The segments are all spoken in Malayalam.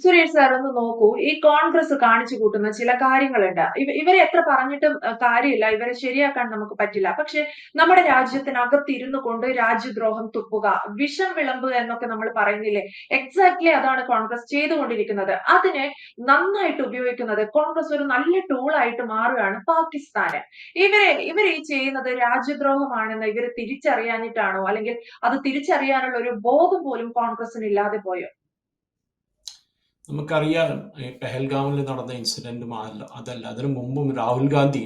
സുരേഷ് സാർ ഒന്ന് നോക്കൂ. ഈ കോൺഗ്രസ് കാണിച്ചു കൂട്ടുന്ന ചില കാര്യങ്ങളുണ്ട്. ഇവരെ എത്ര പറഞ്ഞിട്ടും കാര്യമില്ല. ഇവരെ ശരിയാക്കാൻ നമുക്ക് പറ്റില്ല. പക്ഷെ നമ്മുടെ രാജ്യത്തിനകത്ത് ഇരുന്നു കൊണ്ട് രാജ്യദ്രോഹം തുപ്പുക വിഷം വിളമ്പുക എന്നൊക്കെ നമ്മൾ പറയുന്നില്ലേ? എക്സാക്ട്ലി അതാണ് കോൺഗ്രസ് ചെയ്തുകൊണ്ടിരിക്കുന്നത്. അതിനെ നന്നായിട്ട് ഉപയോഗിക്കുന്നത് കോൺഗ്രസ് ഒരു നല്ല ടൂൾ ആയിട്ട് മാറുകയാണ് പാകിസ്ഥാന്. ഇവരെ ഇവർ ഈ ചെയ്യുന്നത് രാജ്യദ്രോഹമാണെന്ന് ഇവർ തിരിച്ചറിയാനിട്ടാണോ അല്ലെങ്കിൽ അത് തിരിച്ചറിയാനുള്ള ഒരു ബോധം പോലും കോൺഗ്രസിന് ഇല്ലാതെ പോയോ? നമുക്കറിയാം ഈ പെഹൽഗാമിൽ നടന്ന ഇൻസിഡന്റും അല്ല അതല്ല. അതിനു മുമ്പും രാഹുൽ ഗാന്ധി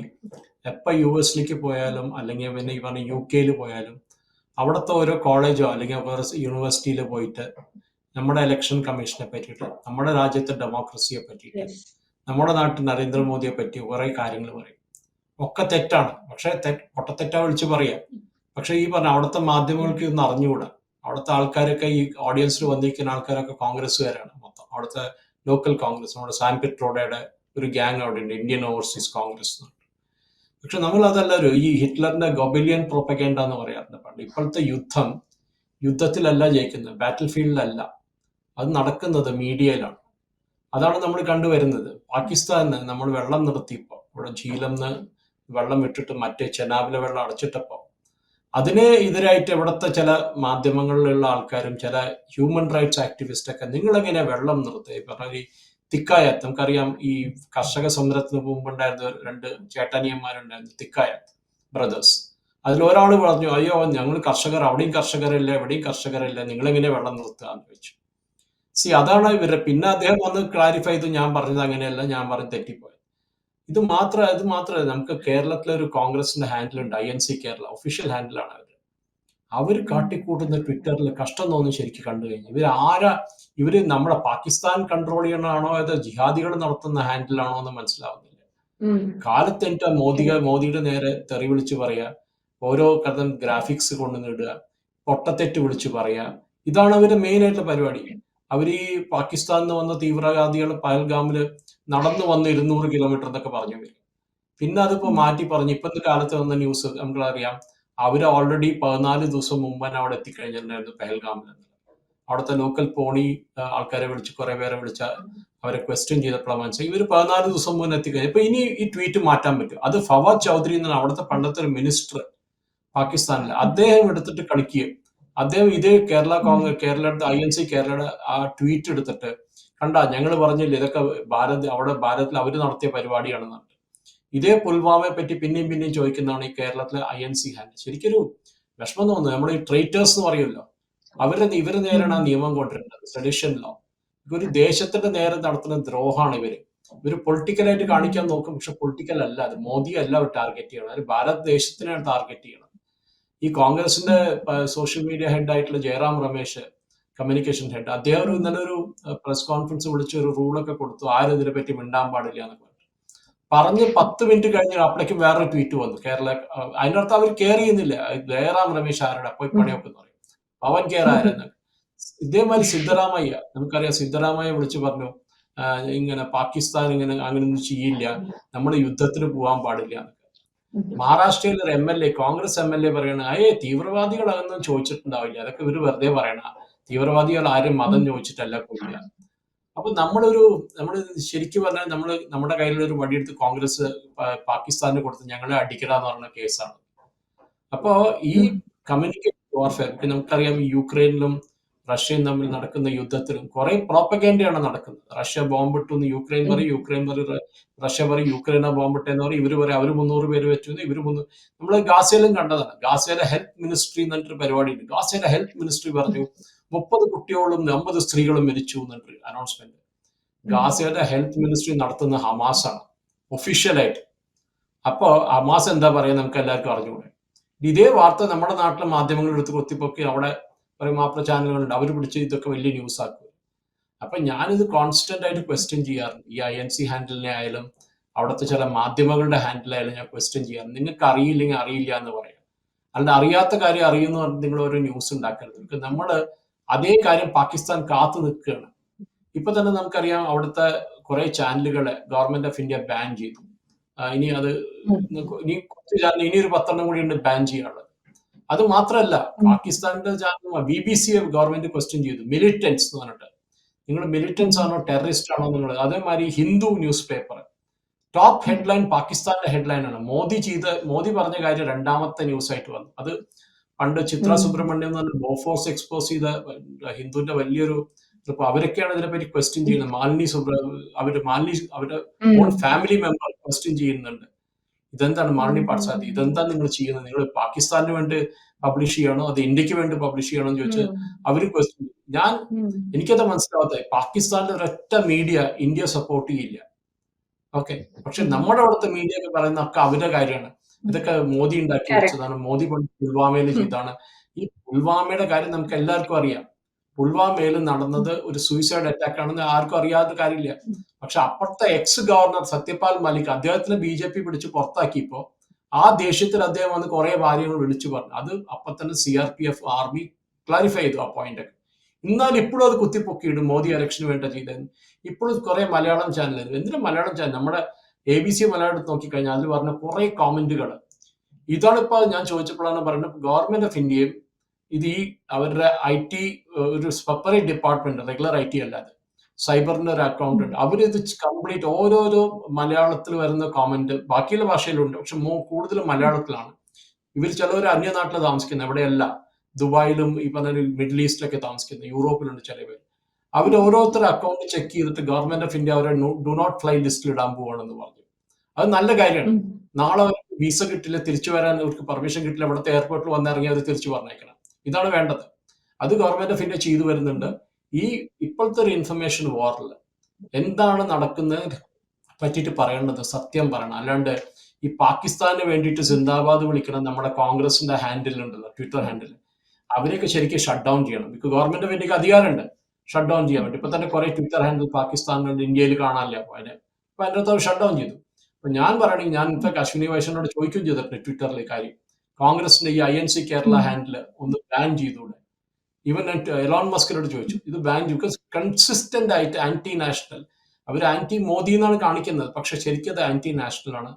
എപ്പോൾ യു എസിലേക്ക് പോയാലും അല്ലെങ്കിൽ പിന്നെ ഈ പറഞ്ഞ യു കെയിൽ പോയാലും അവിടുത്തെ ഓരോ കോളേജോ അല്ലെങ്കിൽ വേറെ യൂണിവേഴ്സിറ്റിയിൽ പോയിട്ട് നമ്മുടെ ഇലക്ഷൻ കമ്മീഷനെ പറ്റിയിട്ട് നമ്മുടെ രാജ്യത്തെ ഡെമോക്രസിയെ പറ്റിയിട്ട് നമ്മുടെ നാട്ടിൽ നരേന്ദ്രമോദിയെ പറ്റി കുറെ കാര്യങ്ങൾ പറയും. ഒക്കെ തെറ്റാണ്. പക്ഷെ തെറ്റ് പൊട്ടത്തെറ്റാ വിളിച്ച് പറയാം. പക്ഷെ ഈ പറഞ്ഞ അവിടുത്തെ മാധ്യമങ്ങൾക്ക് ഇന്ന് അറിഞ്ഞുകൂടാ. അവിടുത്തെ ആൾക്കാരൊക്കെ ഈ ഓഡിയൻസിൽ വന്നിരിക്കുന്ന ആൾക്കാരൊക്കെ കോൺഗ്രസ്സുകാരാണ്. അവിടുത്തെ ലോക്കൽ കോൺഗ്രസ് നമ്മുടെ സാൻ പെട്രോഡയുടെ ഒരു ഗ്യാങ് അവിടെ ഉണ്ട് ഇന്ത്യൻ ഓവർസീസ് കോൺഗ്രസ് പക്ഷെ നമ്മൾ അതല്ല ഒരു ഈ ഹിറ്റ്ലറിന്റെ ഗൊബിലിയൻ പ്രൊപ്പഗേണ്ട എന്ന് പറയാറുണ്ട്. പണ്ട് ഇപ്പോഴത്തെ യുദ്ധം യുദ്ധത്തിലല്ല ജയിക്കുന്നത് ബാറ്റിൽ ഫീൽഡിലല്ല അത് നടക്കുന്നത് മീഡിയയിലാണ്. അതാണ് നമ്മൾ കണ്ടുവരുന്നത്. പാകിസ്ഥാനിൽ നമ്മൾ വെള്ളം നിർത്തിയപ്പോൾ ഇവിടെ ഝീലംന്ന് വെള്ളം വിട്ടിട്ട് മറ്റേ ചെനാബിലെ വെള്ളം അടച്ചിട്ടപ്പോൾ അതിന് എതിരായിട്ട് ഇവിടുത്തെ ചില മാധ്യമങ്ങളിലുള്ള ആൾക്കാരും ചില ഹ്യൂമൻ റൈറ്റ്സ് ആക്ടിവിസ്റ്റ് ഒക്കെ നിങ്ങൾ എങ്ങനെ വെള്ളം നിർത്തുക ഈ പറഞ്ഞ ഈ തിക്കായത്ത് നമുക്കറിയാം ഈ കർഷക സമരത്തിന് മുമ്പുണ്ടായിരുന്ന രണ്ട് ചേട്ടാനിയന്മാരുണ്ടായിരുന്നു തിക്കായത്ത് ബ്രദേഴ്സ് അതിൽ ഒരാൾ പറഞ്ഞു അയ്യോ ഞങ്ങൾ കർഷകർ അവിടെയും കർഷകരല്ല എവിടെയും കർഷകരല്ല നിങ്ങൾ എങ്ങനെ വെള്ളം നിർത്തുക? എന്ന് ചോദിച്ചു. സി അതാണ് ഇവരുടെ പിന്നെ അദ്ദേഹം വന്ന് ക്ലാരിഫൈ ചെയ്ത് ഞാൻ പറഞ്ഞത് അങ്ങനെയല്ല ഞാൻ പറഞ്ഞ് തെറ്റിപ്പോയി ഇത് മാത്ര ഇത് മാത്രമല്ല നമുക്ക് കേരളത്തിലെ ഒരു കോൺഗ്രസിന്റെ ഹാൻഡിൽ ഉണ്ട് I N C Kerala official ഹാൻഡിലാണ് അവർ അവർ കാട്ടിക്കൂട്ടുന്ന ട്വിറ്ററിൽ കഷ്ടം തോന്നുന്നു ശരിക്കും കണ്ടു കഴിഞ്ഞു. ഇവർ ആരാ? ഇവർ നമ്മുടെ പാകിസ്ഥാൻ കൺട്രോൾ ചെയ്യണതാണോ അതോ ജിഹാദികൾ നടത്തുന്ന ഹാൻഡിലാണോ എന്ന് മനസ്സിലാവുന്നില്ല. കാലത്ത് എനിക്ക് മോദി മോദിയുടെ നേരെ തെറി വിളിച്ചു പറയാ ഓരോ കഥം ഗ്രാഫിക്സ് കൊണ്ടുവന്നിടുക പൊട്ടത്തെറ്റ് വിളിച്ചു പറയാ. ഇതാണ് അവരുടെ മെയിൻ ആയിട്ടുള്ള പരിപാടി. അവർ ഈ പാകിസ്ഥാനിൽ നിന്ന് വന്ന തീവ്രവാദികൾ പഹൽഗാമിൽ നടന്നു വന്ന് ഇരുന്നൂറ് കിലോമീറ്റർ എന്നൊക്കെ പറഞ്ഞു. വരും പിന്നെ അതിപ്പോ മാറ്റി പറഞ്ഞു. ഇപ്പോഴത്തെ കാലത്ത് വന്ന ന്യൂസ് നമുക്കറിയാം. അവർ ഓൾറെഡി പതിനാല് ദിവസം മുമ്പ് തന്നെ അവിടെ എത്തിക്കഴിഞ്ഞിട്ടുണ്ടായിരുന്നു പെഹൽഗാമിൽ അവിടുത്തെ ലോക്കൽ പോണി ആൾക്കാരെ വിളിച്ച് കുറെ പേരെ വിളിച്ച അവരെ ക്വസ്റ്റ്യൻ ചെയ്തപ്പോഴാണ് മനസ്സിലായി ഇവർ പതിനാല് ദിവസം മുന്നേ എത്തിക്കഴിഞ്ഞു. ഇപ്പൊ ഇനി ഈ ട്വീറ്റ് മാറ്റാൻ പറ്റും. അത് ഫവാദ് ചൗധരി എന്നാണ് അവിടുത്തെ പണ്ടത്തെ ഒരു മിനിസ്റ്റർ പാകിസ്ഥാനിൽ അദ്ദേഹം എടുത്തിട്ട് കളിക്കുകയും അദ്ദേഹം ഇതേ കേരള കോൺഗ്രസ് കേരളയുടെ ഐ എൻ സി കേരളയുടെ ആ ട്വീറ്റ് എടുത്തിട്ട് കണ്ട ഞങ്ങൾ പറഞ്ഞില്ല ഇതൊക്കെ ഭാരത് അവിടെ ഭാരതത്തിൽ അവർ നടത്തിയ പരിപാടിയാണെന്നാണ് ഇതേ പുൽവാമയെ പറ്റി പിന്നെയും പിന്നെയും ചോദിക്കുന്നതാണ് ഈ കേരളത്തിലെ ഐ എൻ സി ഹാൻഡ് ശരിക്കൊരു വിഷമം തോന്നുന്നു. നമ്മൾ ഈ ട്രേറ്റേഴ്സ് എന്ന് പറയുമല്ലോ. അവരുടെ ഇവർ നേരാണ് ആ നിയമം കൊണ്ടുവരേണ്ടത് സെഡിഷൻ ലോ ഒരു ദേശത്തിന്റെ നേരെ നടത്തുന്ന ദ്രോഹമാണ് ഇവർ. ഇവർ പൊളിറ്റിക്കലായിട്ട് കാണിക്കാൻ നോക്കും പക്ഷെ പൊളിറ്റിക്കൽ അല്ല. അത് മോദി അല്ല അവർ ടാർഗറ്റ് ചെയ്യണം അത് ഭാരത് ദേശത്തിനാണ് ടാർഗറ്റ് ചെയ്യണം ഈ കോൺഗ്രസിന്റെ സോഷ്യൽ മീഡിയ ഹെഡ് ആയിട്ടുള്ള ജയറാം രമേശ് കമ്മ്യൂണിക്കേഷൻ ഹെഡ് അദ്ദേഹം ഒരു ഇന്നലെ ഒരു പ്രസ് കോൺഫറൻസ് വിളിച്ച് ഒരു റൂളൊക്കെ കൊടുത്തു. ആരും ഇതിനെ പറ്റി മിണ്ടാൻ പാടില്ല എന്നൊക്കെ പറഞ്ഞു പറഞ്ഞ് പത്ത് മിനിറ്റ് കഴിഞ്ഞ് അപ്പോഴേക്കും വേറൊരു ട്വീറ്റ് വന്നു. കേരള അതിനർത്ഥം അവർ കെയർ ചെയ്യുന്നില്ല. ജയറാം രമേശ് ആരുടെ? പോയി പണിയൊക്കെ പറയും. പവൻ കെയർ ആരെന്ന് ഇതേമാതിരി സിദ്ധരാമയ്യ നമുക്കറിയാം സിദ്ധരാമയ്യ വിളിച്ചു പറഞ്ഞു ഇങ്ങനെ പാകിസ്ഥാൻ ഇങ്ങനെ അങ്ങനെ ഒന്നും ചെയ്യില്ല. നമ്മൾ യുദ്ധത്തിന് പോകാൻ പാടില്ല. മഹാരാഷ്ട്രയിൽ ഒരു M L A Congress M L A പറയണ അയ്യേ തീവ്രവാദികൾ അതൊന്നും ചോദിച്ചിട്ടുണ്ടാവില്ല അതൊക്കെ ഇവർ വെറുതെ പറയണ തീവ്രവാദികൾ ആരും മതം ചോദിച്ചിട്ടല്ല പോയില്ല അപ്പൊ നമ്മളൊരു നമ്മൾ ശരിക്കും പറഞ്ഞാൽ നമ്മൾ നമ്മുടെ കയ്യിലൊരു വടിയെടുത്ത് കോൺഗ്രസ് പാകിസ്ഥാന് കൊടുത്ത് ഞങ്ങളെ അടിക്കടാന്ന് പറഞ്ഞ കേസാണ്. അപ്പോ ഈ കമ്മ്യൂണിക്കേഷൻ വാർഫെയർ നമുക്കറിയാം യുക്രൈനിലും റഷ്യയും തമ്മിൽ നടക്കുന്ന യുദ്ധത്തിലും കുറെ പ്രോപ്പഗൻഡയാണ് നടക്കുന്നത്. റഷ്യ ബോംബിട്ടു എന്ന് യുക്രൈൻ പറയും യുക്രൈൻ പറയും റഷ്യ പറയും യുക്രൈനെ ബോംബിട്ടെന്ന് പറയും ഇവർ പറയും അവർ മുന്നൂറ് പേര് വെച്ചു ഇവർ മുന്നൂറ് നമ്മൾ ഗാസയിലും കണ്ടതാണ്. ഗാസയിലെ ഹെൽത്ത് മിനിസ്ട്രി എന്ന് പരിപാടി പരിപാടിയുണ്ട്. ഗാസയിലെ ഹെൽത്ത് മിനിസ്ട്രി പറഞ്ഞു മുപ്പത് കുട്ടികളും അമ്പത് സ്ത്രീകളും മരിച്ചു എന്നൊരു അനൗൺസ്മെന്റ് ഗാസയുടെ ഹെൽത്ത് മിനിസ്ട്രി നടത്തുന്ന ഹമാസാണ്. ഒഫീഷ്യലായിട്ട്. അപ്പോ ഹമാസ് എന്താ പറയാ നമുക്ക് എല്ലാവർക്കും അറിഞ്ഞുകൂടെ ഇതേ വാർത്ത നമ്മുടെ നാട്ടിലെ മാധ്യമങ്ങൾ എടുത്ത് കൊത്തിപ്പൊക്കി അവിടെ കുറെ മാപ്പിള ചാനലുകളുണ്ട്. അവർ പിടിച്ച് ഇതൊക്കെ വലിയ ന്യൂസ് ആക്കും അപ്പൊ ഞാനിത് കോൺസ്റ്റന്റ് ആയിട്ട് ക്വസ്റ്റ്യൻ ചെയ്യാറുണ്ട്. ഈ ഐ എൻ സി ഹാൻഡിലിനെ ആയാലും അവിടുത്തെ ചില മാധ്യമങ്ങളുടെ ഹാൻഡിലായാലും ഞാൻ ക്വസ്റ്റ്യൻ ചെയ്യാറ് നിങ്ങൾക്ക് അറിയില്ലെങ്കിൽ അറിയില്ല എന്ന് പറയാം. അല്ലാണ്ട് അറിയാത്ത കാര്യം അറിയുന്ന നിങ്ങൾ ഓരോ ന്യൂസ് ഉണ്ടാക്കരുത്. നമ്മൾ നമ്മൾ അതേ കാര്യം പാകിസ്ഥാൻ കാത്തു നിൽക്കുകയാണ്. ഇപ്പൊ തന്നെ നമുക്കറിയാം അവിടുത്തെ കുറെ ചാനലുകളെ ഗവൺമെന്റ് ഓഫ് ഇന്ത്യ ബാൻ ചെയ്തു. ഇനി അത് ഇനി കുറച്ച് ചാനൽ ഇനി ഒരു പത്തെണ്ണം കൂടി ഉണ്ട് ബാൻ ചെയ്യാനുള്ളത്. അത് മാത്രമല്ല പാകിസ്ഥാന്റെ channel B B C government question ചെയ്തു. മിലിറ്റൻസ് എന്ന് പറഞ്ഞിട്ട്. നിങ്ങൾ മിലിറ്റൻസ് ആണോ ടെററിസ്റ്റ് ആണോ നിങ്ങൾ അതേമാതിരി Hindu news paper top headline പാകിസ്ഥാന്റെ ഹെഡ്ലൈൻ ആണ്. മോദി ചെയ്ത മോദി പറഞ്ഞ കാര്യം രണ്ടാമത്തെ ന്യൂസ് ആയിട്ട് വന്നു. അത് പണ്ട് ചിത്ര. സുബ്രഹ്മണ്യം എന്ന് പറഞ്ഞ ബോഫോഴ്സ് എക്സ്പോസ് ചെയ്ത ഹിന്ദുവിന്റെ വലിയൊരു ഇപ്പൊ അവരൊക്കെയാണ് ഇതിനെപ്പറ്റി ക്വസ്റ്റ്യൻ ചെയ്യുന്നത്. മാലിനി സുബ്ര അവർ മാലിനി അവരുടെ ഓൺ ഫാമിലി മെമ്പർ ക്വസ്റ്റ്യൻ ചെയ്യുന്നുണ്ട്. ഇതെന്താണ് മാർണി പാട്സാദി? ഇതെന്താണ് നിങ്ങൾ ചെയ്യുന്നത്? നിങ്ങൾ പാകിസ്ഥാനിന് വേണ്ടി പബ്ലിഷ് ചെയ്യണോ? അത് ഇന്ത്യയ്ക്ക് വേണ്ടി പബ്ലിഷ് ചെയ്യണോ എന്ന് ചോദിച്ച് അവർ ക്വസ്റ്റ്യൻ ഞാൻ എനിക്കത് മനസ്സിലാവാത്ത പാകിസ്ഥാനിലെ ഒരൊറ്റ മീഡിയ ഇന്ത്യ സപ്പോർട്ട് ചെയ്യില്ല. ഓക്കെ പക്ഷെ നമ്മുടെ അവിടുത്തെ മീഡിയ ഒക്കെ പറയുന്ന ഒക്കെ അവരുടെ കാര്യമാണ്. ഇതൊക്കെ മോദി ഉണ്ടാക്കി വെച്ചതാണ്. മോദി പണ്ട് പുൽവാമയിൽ. ചെയ്താണ് ഈ പുൽവാമയുടെ കാര്യം നമുക്ക് എല്ലാവർക്കും അറിയാം. പുൽവാമയിൽ നടന്നത് ഒരു സൂയിസൈഡ് അറ്റാക്ക് ആണെന്ന് ആർക്കും അറിയാത്ത കാര്യമില്ല. പക്ഷെ അപ്പുറത്തെ എക്സ് ഗവർണർ സത്യപാൽ മലിക് അദ്ദേഹത്തിന് ബി ജെ പി പിടിച്ച് പുറത്താക്കിയപ്പോ ആ ദേഷ്യത്തിൽ അദ്ദേഹം വന്ന് കുറെ കാര്യങ്ങൾ വിളിച്ചു പറഞ്ഞു. അത് അപ്പൊ തന്നെ C R P F army clarify ചെയ്തു ആ പോയിന്റ് എന്നാൽ ഇപ്പോഴും അത് കുത്തിപ്പൊക്കിയിടും. മോദി ഇലക്ഷന് വേണ്ട ചെയ്തതെന്ന് ഇപ്പോഴും കുറെ മലയാളം ചാനൽ എന്തിനും മലയാളം ചാനൽ നമ്മുടെ എ ബി സി മലയാളം നോക്കിക്കഴിഞ്ഞാൽ അതിൽ പറഞ്ഞ കുറെ കോമന്റുകൾ ഇതാണ് ഇപ്പൊ ഞാൻ ചോദിച്ചപ്പോഴാണ് പറയുന്നത് ഗവൺമെന്റ് ഓഫ് ഇന്ത്യയും ഇത് ഈ അവരുടെ ഐ ടി ഒരു separate department regular I T അല്ലാതെ. സൈബറിന്റെ ഒരു അക്കൗണ്ട് ഉണ്ട്. ഇത് കംപ്ലീറ്റ് ഓരോരോ മലയാളത്തിൽ വരുന്ന കോമന്റ് ബാക്കിയുള്ള ഭാഷയിലുണ്ട്. പക്ഷെ മോ- കൂടുതലും മലയാളത്തിലാണ്. ഇവർ ചിലവർ അന്യനാട്ടിൽ താമസിക്കുന്നത് എവിടെയല്ല ദുബായിലും ഈ പറഞ്ഞ മിഡിൽ ഈസ്റ്റിലൊക്കെ താമസിക്കുന്നത് യൂറോപ്പിലുണ്ട് ചില പേര്. അവർ ഓരോരുത്തരുടെ അക്കൗണ്ട് ചെക്ക് ചെയ്തിട്ട് ഗവൺമെന്റ് ഓഫ് ഇന്ത്യ അവരെ ഡു നോട്ട് ഫ്ലൈ ലിസ്റ്റിൽ ഇടാൻ പോവാണെന്ന് പറഞ്ഞു. അത് നല്ല കാര്യമാണ്. നാളെ അവർക്ക് വിസ കിട്ടില്ല തിരിച്ചു വരാൻ അവർക്ക് പെർമിഷൻ കിട്ടില്ല അവിടുത്തെ എയർപോർട്ടിൽ വന്നിറങ്ങി അത് തിരിച്ചു പറഞ്ഞേക്കണം. ഇതാണ് വേണ്ടത്. അത് ഗവൺമെന്റ് ഓഫ് ഇന്ത്യ ചെയ്തു വരുന്നുണ്ട്. ഈ ഇപ്പോഴത്തെ ഒരു ഇൻഫർമേഷൻ വാറിൽ എന്താണ് നടക്കുന്നത് പറ്റിയിട്ട് പറയേണ്ടത് സത്യം പറയണം. അല്ലാണ്ട് ഈ പാകിസ്ഥാന് വേണ്ടിയിട്ട് സിന്ദാബാദ് വിളിക്കണം നമ്മുടെ കോൺഗ്രസിന്റെ ഹാൻഡിൽ ഉണ്ടല്ലോ ട്വിറ്റർ ഹാൻഡിൽ അവരെയൊക്കെ ശരിക്കും ഷട്ട് ഡൗൺ ചെയ്യണം. ബിക്കോസ് ഗവൺമെന്റ് വേണ്ടി അധികാരമുണ്ട്. ഷട്ട് ഡൗൺ ചെയ്യാൻ പറ്റും ഇപ്പൊ തന്നെ കുറെ ട്വിറ്റർ ഹാൻഡിൽ പാകിസ്ഥാനിലുണ്ട് ഇന്ത്യയിൽ കാണാനില്ല. അപ്പൊ അതിന് അപ്പൊ അതിന്റെ അകത്ത് ഷട്ട് ഡൗൺ ചെയ്തു. അപ്പൊ ഞാൻ പറയണെങ്കിൽ ഞാൻ ഇൻഫാക്ട് അശ്വിനി വൈഷ്ണനോട് ചോദിക്കുകയും ചെയ്തിട്ടുണ്ട് ട്വിറ്ററിലെ കാര്യം. കോൺഗ്രസിന്റെ ഈ I N C Kerala. Handle ഒന്ന് ബാൻ ചെയ്തൂടെ? ഈവൻ എലോൺ മസ്കിനോട് ചോദിച്ചു ഇത് ബാൻ ബിക്കോസ് കൺസിസ്റ്റന്റ് ആയിട്ട് ആന്റി നാഷണൽ അവർ ആന്റി മോദി എന്നാണ് കാണിക്കുന്നത്. പക്ഷെ ശരിക്കും അത് ആന്റി നാഷണൽ ആണ്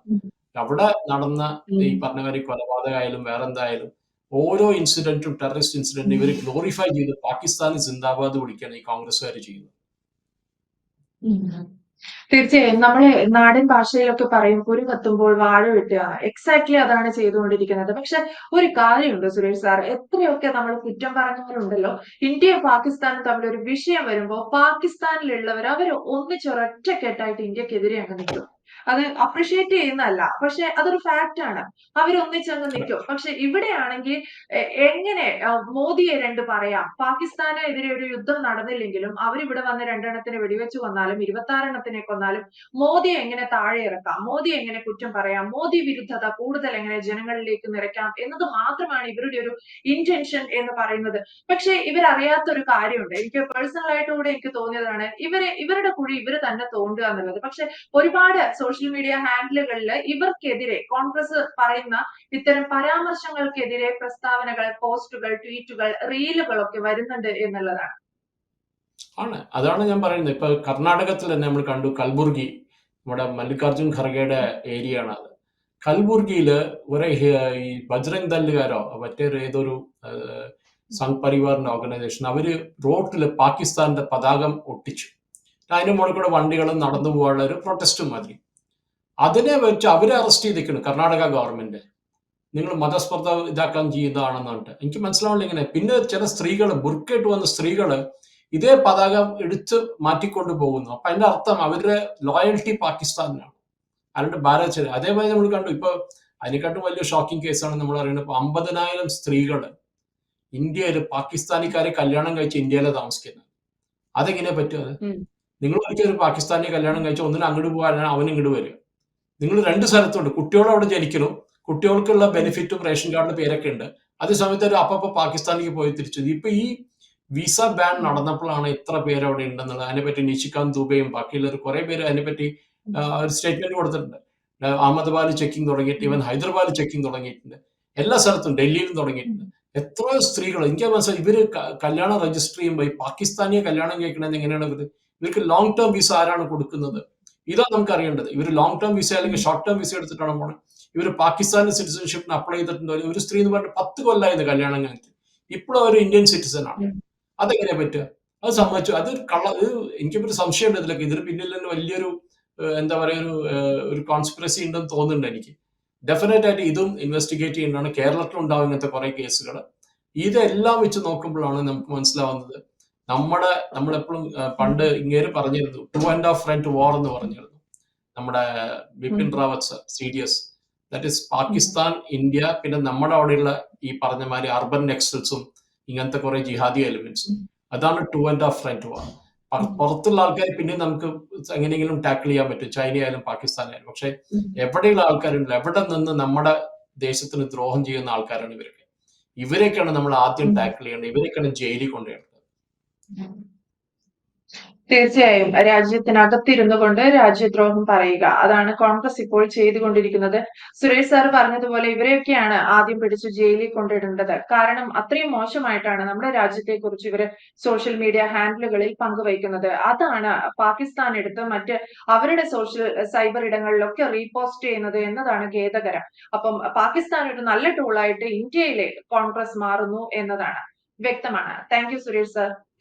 അവിടെ നടന്ന ഈ പറഞ്ഞ മാതിരി കൊലപാതകമായാലും വേറെന്തായാലും ഓരോ ഇൻസിഡന്റും ടെററിസ്റ്റ് ഇൻസിഡന്റും ഇവർ ഗ്ലോറിഫൈ ചെയ്ത് പാകിസ്ഥാന് സിന്ദാബാദ് വിളിക്കുകയാണ് ഈ കോൺഗ്രസ്സുകാർ ചെയ്യുന്നത്. തീർച്ചയായും. നമ്മൾ നാടൻ ഭാഷയിലൊക്കെ പറയും കുരു കത്തുമ്പോൾ വാഴ വെട്ടുക. എക്സാക്ട്ലി അതാണ് ചെയ്തുകൊണ്ടിരിക്കുന്നത്. പക്ഷെ ഒരു കാര്യമുണ്ട് സുരേഷ് സാർ. എത്രയൊക്കെ നമ്മൾ കുറ്റം പറഞ്ഞവരുണ്ടല്ലോ. ഇന്ത്യയും പാകിസ്ഥാനും തമ്മിൽ ഒരു വിഷയം വരുമ്പോൾ പാകിസ്ഥാനിലുള്ളവർ അവർ ഒന്നിച്ചൊരൊറ്റക്കെട്ടായിട്ട് ഇന്ത്യക്കെതിരെ അങ്ങ് നിൽക്കും. അത് അപ്രിഷിയേറ്റ് ചെയ്യുന്നതല്ല. പക്ഷെ അതൊരു ഫാക്റ്റ് ആണ്. അവരൊന്നിച്ചങ്ങ് നിൽക്കും. പക്ഷെ ഇവിടെയാണെങ്കിൽ എങ്ങനെ മോദിയെ രണ്ട് പറയാം. പാകിസ്ഥാനെതിരെ ഒരു യുദ്ധം നടന്നില്ലെങ്കിലും അവരിവിടെ വന്ന് രണ്ടെണ്ണത്തിന് വെടിവെച്ച് കൊന്നാലും ഇരുപത്തി ആറെണ്ണത്തിനെ മോദിയെ എങ്ങനെ താഴെ ഇറക്കാം? മോദിയെ എങ്ങനെ കുറ്റം പറയാം? മോദി വിരുദ്ധത കൂടുതൽ എങ്ങനെ ജനങ്ങളിലേക്ക് നിറയ്ക്കാം? എന്നത് മാത്രമാണ് ഇവരുടെ ഒരു ഇന്റൻഷൻ എന്ന് പറയുന്നത്. പക്ഷേ ഇവരറിയാത്ത ഒരു കാര്യമുണ്ട്. എനിക്ക് പേഴ്സണൽ ആയിട്ട് കൂടെ എനിക്ക് തോന്നിയതാണ് ഇവരെ ഇവരുടെ കുഴി ഇവർ തന്നെ തോണ്ടുക എന്നുള്ളത്. പക്ഷെ ഒരുപാട് സോഷ്യൽ മീഡിയ ഹാൻഡിലുകളിൽ ഇവർക്കെതിരെ കോൺഗ്രസ് പറയുന്ന ഇത്തരം പരാമർശങ്ങൾക്കെതിരെ പ്രസ്താവനകൾ പോസ്റ്റുകൾ ട്വീറ്റുകൾ റീലുകളൊക്കെ വരുന്നുണ്ട് എന്നുള്ളതാണ്. ആണ്. അതാണ് ഞാൻ പറയുന്നത്. ഇപ്പൊ കർണാടകത്തിൽ തന്നെ നമ്മൾ കണ്ടു കൽബുർഗി നമ്മുടെ മല്ലികാർജുൻ ഖർഗയുടെ ഏരിയ ആണ് അത്. കൽബുർഗിയിൽ ഒരു ഈ ബജ്രംഗ് ദല്ലുകാരോ മറ്റൊരു ഏതൊരു സംഘ് പരിവാറിന്റെ ഓർഗനൈസേഷൻ അവർ റോട്ടിൽ പാകിസ്ഥാന്റെ പതാകം ഒട്ടിച്ചു. അതിന്റെ മുകളിൽ കൂടെ വണ്ടികൾ നടന്നു പോകാനുള്ള ഒരു പ്രൊട്ടസ്റ്റ് മാതിരി. അതിനെ വെച്ച് അവരെ അറസ്റ്റ് ചെയ്തിരിക്കുന്നു കർണാടക ഗവൺമെന്റ് നിങ്ങൾ മതസ്പർദ്ധ ഇതാക്കാൻ ചെയ്യുന്നതാണെന്ന് എനിക്ക് മനസ്സിലാവില്ല ഇങ്ങനെ. പിന്നെ ചില സ്ത്രീകൾ ബുർക്കയിട്ട് വന്ന സ്ത്രീകൾ ഇതേ പതാക എടുത്ത് മാറ്റിക്കൊണ്ട് പോകുന്നു. അപ്പൊ അതിന്റെ അർത്ഥം അവരുടെ ലോയൽറ്റി പാകിസ്ഥാനിനാണ് അല്ലാണ്ട് ഭാരത് അതേപോലെ നമ്മൾ കണ്ടു. ഇപ്പൊ അതിനെക്കാട്ടും വലിയ ഷോക്കിംഗ് കേസാണ് നമ്മൾ അറിയുന്നത്. ഇപ്പൊ അമ്പതിനായിരം സ്ത്രീകൾ ഇന്ത്യയിൽ പാകിസ്ഥാനിക്കാരെ കല്യാണം കഴിച്ച് ഇന്ത്യയിലെ താമസിക്കുന്നത്. അതെങ്ങനെ പറ്റും അത് നിങ്ങൾ ഒരിക്കലും ഒരു പാകിസ്ഥാനി കല്യാണം കഴിച്ച ഒന്നിനും അങ്ങോട്ട് പോകാനാണ് അവൻ ഇങ്ങോട്ട് വരിക. നിങ്ങൾ രണ്ട് സ്ഥലത്തുണ്ട്. കുട്ടികൾ അവിടെ ജനിക്കുന്നു. കുട്ടികൾക്കുള്ള ബെനിഫിറ്റും റേഷൻ കാർഡിന്റെ പേരൊക്കെ ഉണ്ട്. അതേ സമയത്ത് ഒരു അപ്പപ്പോ പാകിസ്ഥാനിലേക്ക് പോയി തിരിച്ചു. ഇപ്പൊ ഈ വിസ ബാൻ നടന്നപ്പോഴാണ് ഇത്ര പേര് അവിടെ ഉണ്ടെന്നുള്ളത്. അതിനെപ്പറ്റി നിഷികാന്ത് ദുബൈയും ബാക്കിയുള്ളവർ കുറെ പേര് അതിനെപ്പറ്റി ഒരു സ്റ്റേറ്റ്മെന്റ് കൊടുത്തിട്ടുണ്ട്. അഹമ്മദാബാദ് ചെക്കിംഗ് തുടങ്ങിയിട്ട് ഇവൻ ഹൈദരാബാദ് ചെക്കിംഗ് തുടങ്ങിയിട്ടുണ്ട്. എല്ലാ സ്ഥലത്തും ഡൽഹിയിലും തുടങ്ങിയിട്ടുണ്ട്. എത്രയോ സ്ത്രീകൾ എനിക്ക് മനസ്സിലായി ഇവർ കല്യാണം രജിസ്റ്റർ ചെയ്യുമ്പോൾ ഈ പാകിസ്ഥാനിയെ കല്യാണം കഴിക്കണമെന്ന് എങ്ങനെയാണ് ഇവർ ഇവർക്ക് ലോങ് ടേം വിസ ആരാണ് കൊടുക്കുന്നത്? ഇതാ നമുക്ക് അറിയേണ്ടത്. ഇവർ ലോങ് ടേം വിസ അല്ലെങ്കിൽ ഷോർട്ട് ടേം വിസ എടുത്തിട്ടാണ് പോണത്. ഇവർ പാകിസ്ഥാനി സിറ്റിസൺഷിപ്പിന് അപ്ലൈ ചെയ്തിട്ടുണ്ടോ? ഒരു സ്ത്രീ എന്ന് പറഞ്ഞിട്ട് പത്ത് കൊല്ലമായിരുന്നു കല്യാണം കഴിഞ്ഞിട്ട്. ഇപ്പോഴും അവർ ഇന്ത്യൻ സിറ്റിസൺ ആണ്. അതെങ്ങനെ പറ്റുക? അത് സമ്മതിച്ചു. അത് കള്ള ഇത് എനിക്കൊരു സംശയമുണ്ട് ഇതിലൊക്കെ. ഇതിന് പിന്നിൽ തന്നെ വലിയൊരു എന്താ പറയുക ഒരു ഒരു കോൺസ്പിറസി ഉണ്ടെന്ന് തോന്നുന്നുണ്ട് എനിക്ക്. ഡെഫിനറ്റ് ആയിട്ട് ഇതും ഇൻവെസ്റ്റിഗേറ്റ് ചെയ്യേണ്ടതാണ്. കേരളത്തിൽ ഉണ്ടാവും ഇങ്ങനത്തെ കുറെ കേസുകൾ ഇതെല്ലാം വെച്ച് നോക്കുമ്പോഴാണ് നമുക്ക് മനസ്സിലാവുന്നത്. നമ്മുടെ നമ്മളെപ്പോഴും പണ്ട് ഇങ്ങേര് പറഞ്ഞിരുന്നു. Two and half front war എന്ന് പറഞ്ഞിരുന്നു. നമ്മുടെ Bipin. Rawat sir C D S that is Pakistan India പിന്നെ നമ്മുടെ അവിടെയുള്ള ഈ പറഞ്ഞ മാതിരി അർബൻ നെക്സൽസും ഇങ്ങനത്തെ കുറെ ജിഹാദി എലിമെന്റ്സും അതാണ് two and half front war പുറത്തുള്ള ആൾക്കാർ പിന്നെ നമുക്ക് എങ്ങനെയെങ്കിലും ടാക്കിൾ ചെയ്യാൻ പറ്റും. ചൈന ആയാലും പാകിസ്ഥാൻ ആയാലും പക്ഷെ. എവിടെയുള്ള ആൾക്കാരുണ്ടല്ലോ എവിടെ നിന്ന് നമ്മുടെ ദേശത്തിന് ദ്രോഹം ചെയ്യുന്ന ആൾക്കാരാണ് ഇവരൊക്കെ. ഇവരെയൊക്കെയാണ് നമ്മൾ ആദ്യം ടാക്കിൾ ചെയ്യേണ്ടത്. ഇവരെയൊക്കെയാണ് ജയിലിൽ കൊണ്ടുപോകേണ്ടത് തീർച്ചയായും രാജ്യത്തിനകത്തിരുന്നു കൊണ്ട് രാജ്യദ്രോഹം പറയുക. അതാണ് കോൺഗ്രസ് ഇപ്പോൾ ചെയ്തുകൊണ്ടിരിക്കുന്നത്. സുരേഷ് സാർ പറഞ്ഞതുപോലെ ഇവരെയൊക്കെയാണ് ആദ്യം പിടിച്ച് ജയിലിൽ കൊണ്ടിടേണ്ടത്. കാരണം അത്രയും മോശമായിട്ടാണ് നമ്മുടെ രാജ്യത്തെ കുറിച്ച് ഇവർ സോഷ്യൽ മീഡിയ ഹാൻഡിലുകളിൽ പങ്കുവയ്ക്കുന്നത്. അതാണ് പാകിസ്ഥാൻ എടുത്ത് മറ്റ് അവരുടെ സോഷ്യൽ സൈബർ ഇടങ്ങളിലൊക്കെ റീപോസ്റ്റ് ചെയ്യുന്നത് എന്നതാണ് ഖേദകരം. അപ്പം പാകിസ്ഥാൻ ഒരു നല്ല ടൂളായിട്ട് ഇന്ത്യയിലെ കോൺഗ്രസ് മാറുന്നു എന്നതാണ് വ്യക്തമാണ്. Thank you Suresh sir.